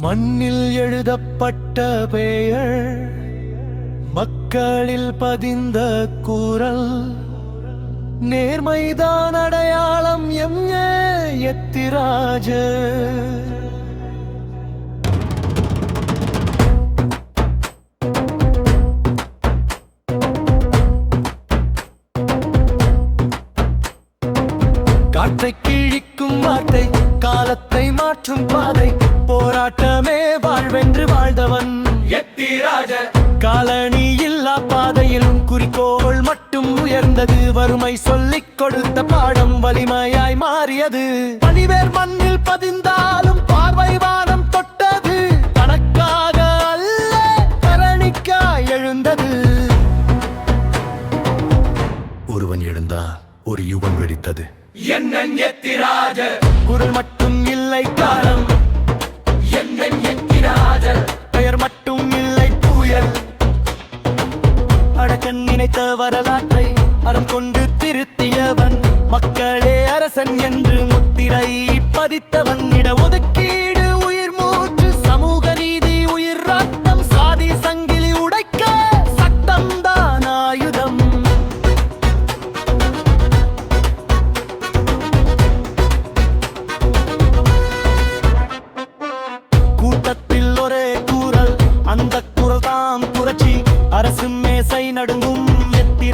மண்ணில் எழுதப்பட்ட பெயர் மக்களில் பதிந்த கூறல் நேர்மைதான் அடையாளம் எம் ஏ எத்திராஜ. காற்றை கிழிக்கும் வார்த்தை காலத்தை மாற்றும் பாதை போராட்டமே வாழ்வென்று வாழ்ந்தவன். எத்திராஜ காலணி இல்லா பாதையிலும் குறிக்கோள் மட்டும் உயர்ந்தது வறுமை சொல்லிக் கொடுத்த பாடம் வலிமையாய் மாறியது. பனிவேர் மண்ணில் பதிந்தாலும் பார்வை வானம் தொட்டது தனக்காக அல்ல கரணிக்காய் எழுந்தது. ஒருவன் எழுந்தான் ஒரு யுவன் வெடித்தது. என்னன் எத்திராஜ குரல் மட்டும் இல்லை காலம் என்னன் எத்திராஜ பெயர் மட்டும் இல்லை புயல். அடக்கன் நினைத்த வரலாற்றை அறம் கொண்டு திருத்தியவன். மக்களே அரசன் என்று முத்திரை பதித்தவன்.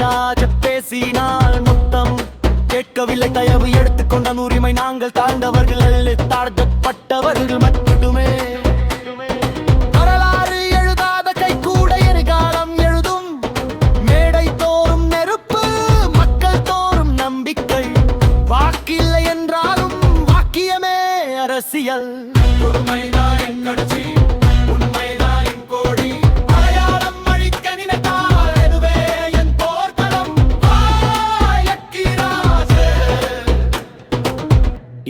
ராஜ பேசினால் மொத்தம். கேட்கவில்லை தயவு எடுத்துக்கொண்ட உரிமை நாங்கள் தாழ்ந்தவர்கள் அல்ல தாழ்த்தப்பட்டவர்கள் மட்டுமே. வரலாறு எழுதாத கை கூட எதிர்காலம் எழுதும். மேடை தோறும் நெருப்பு மக்கள் தோறும் நம்பிக்கை. வாக்கில்லை என்றாலும் வாக்கியமே அரசியல். பொறுமைதான் என்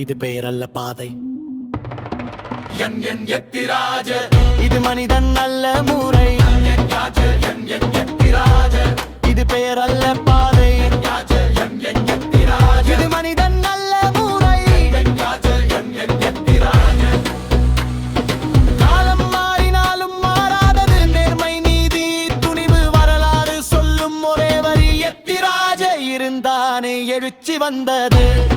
இது பெயரல்ல பாதை. இது மனிதன் அல்ல எத்திராஜ. இது பெயரல்ல பாதை. இது மனிதன் அல்ல எத்திராஜ. காலம் மாறினாலும் மாறாதது. நேர்மை நீதி துணிவு வரலாறு சொல்லும் ஒரே வரி. எத்திராஜ இருந்தானே எழுச்சி வந்தது.